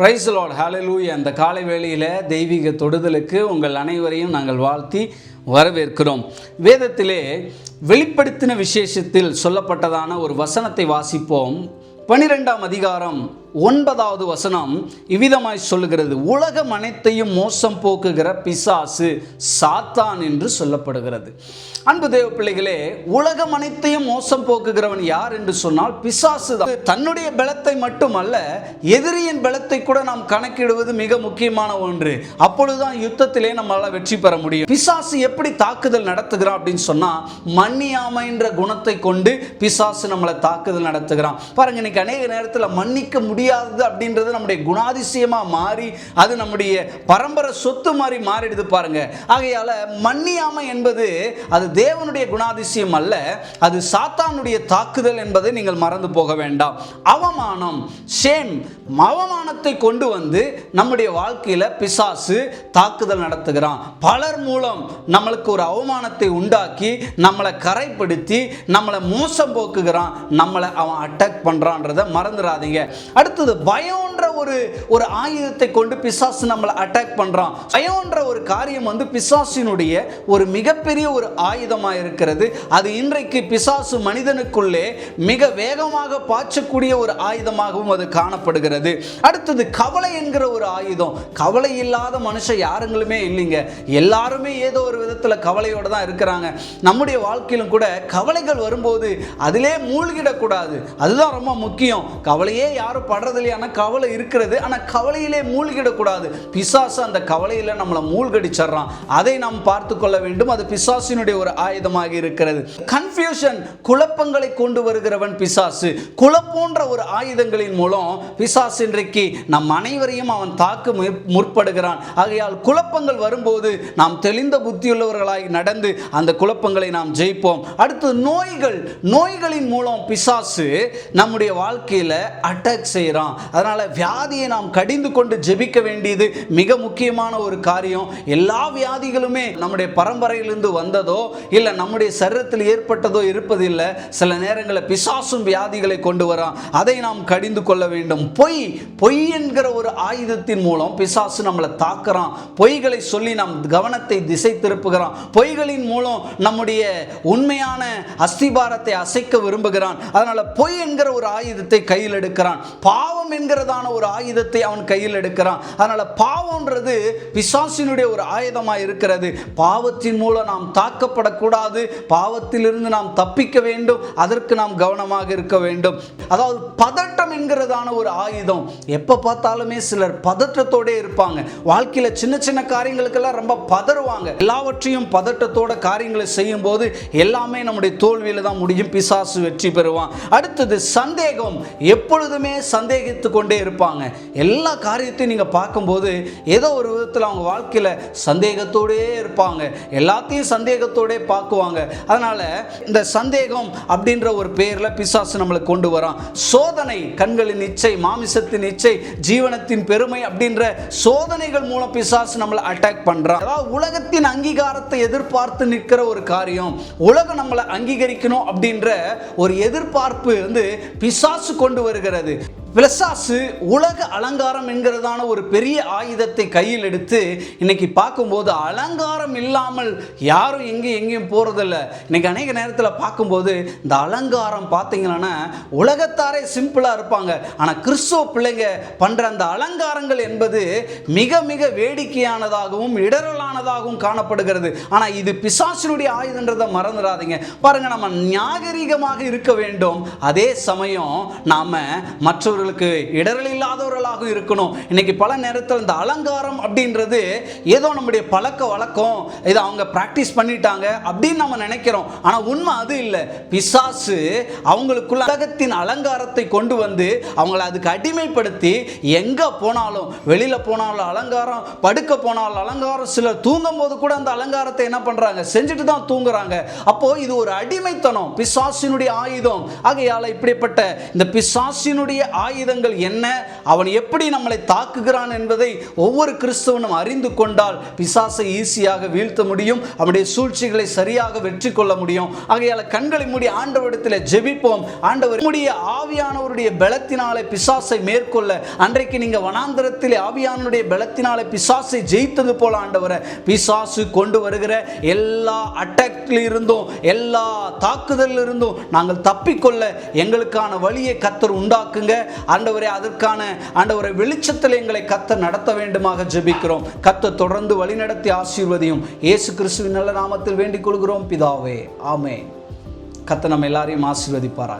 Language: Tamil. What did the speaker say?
பிரைஸ் லார்ட் ஹாலலூய் அந்த காலை வேளையில் தெய்வீக தொடுதலுக்கு உங்கள் அனைவரையும் நாங்கள் வாழ்த்தி வரவேற்கிறோம். வேதத்திலே வெளிப்படுத்தின விசேஷத்தில் சொல்லப்பட்டதான ஒரு வசனத்தை வாசிப்போம். பனிரெண்டாம் அதிகாரம் ஒன்பதாவது வசனம் இவ்விதமாய் சொல்லுகிறது. உலகம் அனைத்தையும் மோசம் போக்குகிற பிசாசு சாத்தான் என்று சொல்லப்படுகிறது. அன்பு தேவ பிள்ளைகளே உலகம் அனைத்தையும் மோசம் போக்குகிறவன் யார் என்று சொன்னால் பிசாசு தன்னுடைய பலத்தை மட்டுமல்ல எதிரியின் பலத்தை கூட நாம் கணக்கிடுவது மிக முக்கியமான ஒன்று. அப்பொழுதுதான் யுத்தத்திலே நம்மளால வெற்றி பெற முடியும். பிசாசு எப்படி தாக்குதல் நடத்துகிறான் அப்படின்னு சொன்னா மன்னியாமைன்ற குணத்தை கொண்டு பிசாசு நம்மளை தாக்குதல் நடத்துகிறான். பாருங்க இன்னைக்கு அநேக நேரத்தில் மன்னிக்க முடியாதது அப்படின்றது நம்முடைய குணாதிசயமாக மாறி அது நம்முடைய பரம்பரை சொத்து மாதிரி மாறிடுது பாருங்க. ஆகையால மன்னியாமை என்பது அது தேவனுடைய குணாதிசயம் அல்ல அது சாத்தானுடைய தாக்குதல் என்பதை நீங்கள் மறந்து போக வேண்டாம். அவமானம் ஷேம் அவமானத்தை கொண்டு வந்து நம்முடைய வாழ்க்கையில் பிசாசு தாக்குதல் நடத்துகிறான். பலர் மூலம் நம்மளுக்கு ஒரு அவமானத்தை உண்டாக்கி நம்மளை கரைப்படுத்தி நம்மளை மோசம் போக்குகிறான் நம்மளை அவன் அட்டாக் பண்ணுறான்றதை மறந்துடாதீங்க அடுத்தது பயம் பயம்ன்ற ஒரு ஒரு ஆயுதத்தை கொண்டு பிசாசு நம்மளை அட்டாக் பண்ணுறான் பயம்ன்ற ஒரு காரியம் வந்து பிசாசினுடைய ஒரு மிகப்பெரிய ஒரு ஆயுதமாக இருக்கிறது. அது இன்றைக்கு பிசாசு மனிதனுக்குள்ளே மிக வேகமாக பாய்ச்சக்கூடிய ஒரு ஆயுதமாகவும் அது காணப்படுகிறது. அடுத்தது கவலை என்கிற ஒரு ஆயுதம். கவலை இல்லாத மனுஷன் யாருங்களுமே இல்லைங்க. எல்லாருமே ஏதோ ஒரு விதத்தில் கவலையோடு தான் இருக்கிறாங்க. நம்முடைய வாழ்க்கையிலும் கூட கவலைகள் வரும்போது அதிலே மூழ்கிடக்கூடாது. அதுதான் ரொம்ப முக்கியம். கவலையே யாரும் படுறது இல்லையா கவலை இருக்கிறது. ஆனால் கவலையிலே மூழ்கிடக்கூடாது. பிசாசு அந்த கவலையில் நம்மளை மூழ்கடிச்சிட்றான். அதை நாம் பார்த்து கொள்ள வேண்டும். அது பிசாசினுடைய ஒரு ஆயுதமாக இருக்கிறது. கன்ஃபியூஷன் குழப்பங்களை கொண்டு வருகிறவன் பிசாசு. குழப்போன்ற ஒரு ஆயுதங்களின் மூலம் பிசாசு இன்றைக்கு நம் அனைவரையும் அவன் தாக்க முற்படுகிறான். ஆகையால் குழப்பங்கள் வரும்போது நாம் தெளிந்த புத்தியுள்ளவர்களாய் நடந்து அந்த குழப்பங்களை நாம் ஜெயிப்போம். அடுத்து நோய்கள். நோய்களின் மூலம் பிசாசு நம்முடைய வாழ்க்கையில் அட்டாக் செய்கிறான் அதனால் வியாதியை நாம் கடிந்து கொண்டு ஜெபிக்க வேண்டியது மிக முக்கியமான ஒரு காரியம். எல்லா வியாதிகளுமே நம்முடைய பரம்பரையிலிருந்து வந்ததோ இல்லை நம்முடைய சரீரத்தில் ஏற்பட்டதோ இருப்பதில்லை. சில நேரங்களில் பிசாசும் வியாதிகளை கொண்டு வரான். அதை நாம் கடிந்து கொள்ள வேண்டும். பொய் பொய் என்கிற ஒரு ஆயுதத்தின் மூலம் பிசாசு நம்மளை தாக்குறான். பொய்களை சொல்லி நம் கவனத்தை திசை திருப்புகிறான். பொய்களின் மூலம் நம்முடைய உண்மையான அஸ்திபாரத்தை அசைக்க விரும்புகிறான். அதனால் பொய் என்கிற ஒரு ஆயுதத்தை கையில் எடுக்கிறான். பாவம் என்கிறதான ஒரு ஆயுதத்தை அவன் கையில் எடுக்கிறான். அதனால பாவம்ன்றது பிசாசினுடைய ஒரு ஆயுதமாக இருக்கிறது. பாவத்தின் மூலம் நாம் தாக்கப்படக்கூடாது. பாவத்திலிருந்து நாம் தப்பிக்க வேண்டும். அதற்கு நாம் கவனமாக இருக்க வேண்டும். அதாவது பதட்டம் என்கிறதான ஒரு ஆயுதம். எப்போ பார்த்தாலுமே சிலர் பதற்றத்தோடே இருப்பாங்க. வாழ்க்கையில் சின்ன சின்ன காரியங்களுக்கெல்லாம் ரொம்ப பதறுவாங்க. எல்லாவற்றையும் பதட்டத்தோட காரியங்களை செய்யும் போது எல்லாமே நம்முடைய தோல்வியில் தான் முடியும். பிசாசு வெற்றி பெறுவான். அடுத்தது சந்தேகம். எப்பொழுதுமே சந்தேகித்து கொண்டே இருப்பாங்க. எல்லா காரியத்தையும் நீங்கள் பார்க்கும்போது ஏதோ ஒரு விதத்தில் அவங்க வாழ்க்கையில் சந்தேகத்தோடே இருப்பாங்க. எல்லாத்தையும் சந்தேகத்தோடே பார்க்குவாங்க. அதனால் இந்த சந்தேகம் அப்படின்ற ஒரு பேரில் பிசாசு நம்மளை கொண்டு வரான். சோதனை கண்களின் இச்சை மாமிசத்தின் இச்சை ஜீவனத்தின் பெருமை அப்படின்ற சோதனைகள் மூலம் பிசாசு நம்மளை அட்டாக் பண்ணுறான் அதாவது உலகத்தின் அங்கீகாரத்தை எதிர்பார்த்து நிற்கிற ஒரு காரியம் உலகம் நம்மளை அங்கீகரிக்கணும் அப்படின்ற ஒரு எதிர்பார்ப்பு வந்து பிசாசு கொண்டு வருகிறது. பிளசாசு உலக அலங்காரம் என்கிறதான ஒரு பெரிய ஆயுதத்தை கையில் எடுத்து இன்னைக்கு பார்க்கும்போது அலங்காரம் இல்லாமல் யாரும் எங்கேயும் எங்கேயும் போகிறதில்ல இன்னைக்கு அநேக நேரத்தில் பார்க்கும்போது இந்த அலங்காரம் பார்த்தீங்கன்னா உலகத்தாரே சிம்பிளாக இருப்பாங்க. ஆனால் கிறிஸ்துவ பிள்ளைங்க பண்ணுற அந்த அலங்காரங்கள் என்பது மிக மிக வேடிக்கையானதாகவும் இடரலானதாகவும் காணப்படுகிறது. ஆனால் இது பிசாசினுடைய ஆயுதன்றதை மறந்துடாதீங்க. பாருங்க நம்ம நாகரிகமாக இருக்க வேண்டும். அதே சமயம் நாம அவர்களுக்கு இடரல் இல்லாதவர்களாக இருக்கணும். இன்னைக்கு பல நேரத்தில் இந்த அலங்காரம் அப்படின்றது ஏதோ நம்முடைய பழக்க வழக்கம். இதை அவங்க ப்ராக்டிஸ் பண்ணிட்டாங்க அப்படின்னு நம்ம நினைக்கிறோம். ஆனால் உண்மை அது இல்லை. பிசாசு அவங்களுக்குள்ள உலகத்தின் அலங்காரத்தை கொண்டு வந்து அவங்கள அதுக்கு அடிமைப்படுத்தி எங்கே போனாலும் வெளியில் போனாலும் அலங்காரம் படுக்க போனாலும் அலங்காரம் சிலர் தூங்கும் போது கூட அந்த அலங்காரத்தை என்ன பண்ணுறாங்க செஞ்சுட்டு தான் தூங்குறாங்க. அப்போ இது ஒரு அடிமைத்தனம். பிசாசினுடைய ஆயுதம். ஆகையால் இப்படிப்பட்ட இந்த பிசாசினுடைய ஆயுதங்கள் என்ன? அவன் எப்படி நம்மளை தாக்குகிறான் என்பதை ஒவ்வொரு கிறிஸ்தவனும் அறிந்து கொண்டால் பிசாசை ஈஸியாக வீழ்த்த முடியும் அவனுடைய சூழ்ச்சிகளை சரியாக வெற்றி கொள்ள முடியும். ஆகையால் கண்களை மூடி ஆண்டவரிடத்தில் ஜெபிப்போம். ஆண்டவர் நம்முடைய ஆவியானவருடைய பலத்தினாலே பிசாசை மேற்கொள்ள அன்றைக்கு நீங்க வனாந்தரத்தில் ஆவியானுடைய பலத்தினாலே பிசாசை ஜெயித்தது போல ஆண்டவரை பிசாசு கொண்டு வருகிற எல்லா அட்டாக்ல இருந்தும் எல்லா தாக்குதலில் இருந்தும் நாங்கள் தப்பிக்கொள்ள எங்களுக்கான வழியை கத்தர் உண்டாக்குங்க. ஆண்டவரே அதற்கான ஆண்டவரை வெளிச்சத்தில் எங்களை கத்த நடத்த வேண்டுமாக ஜெபிக்கிறோம். கத்த தொடர்ந்து வழிநடத்தி ஆசீர்வதியும். இயேசு கிறிஸ்துவின் நல்ல நாமத்தில் வேண்டிக் கொள்கிறோம். பிதாவே ஆமே கத்த நம்ம எல்லாரையும் ஆசீர்வதிப்பாரா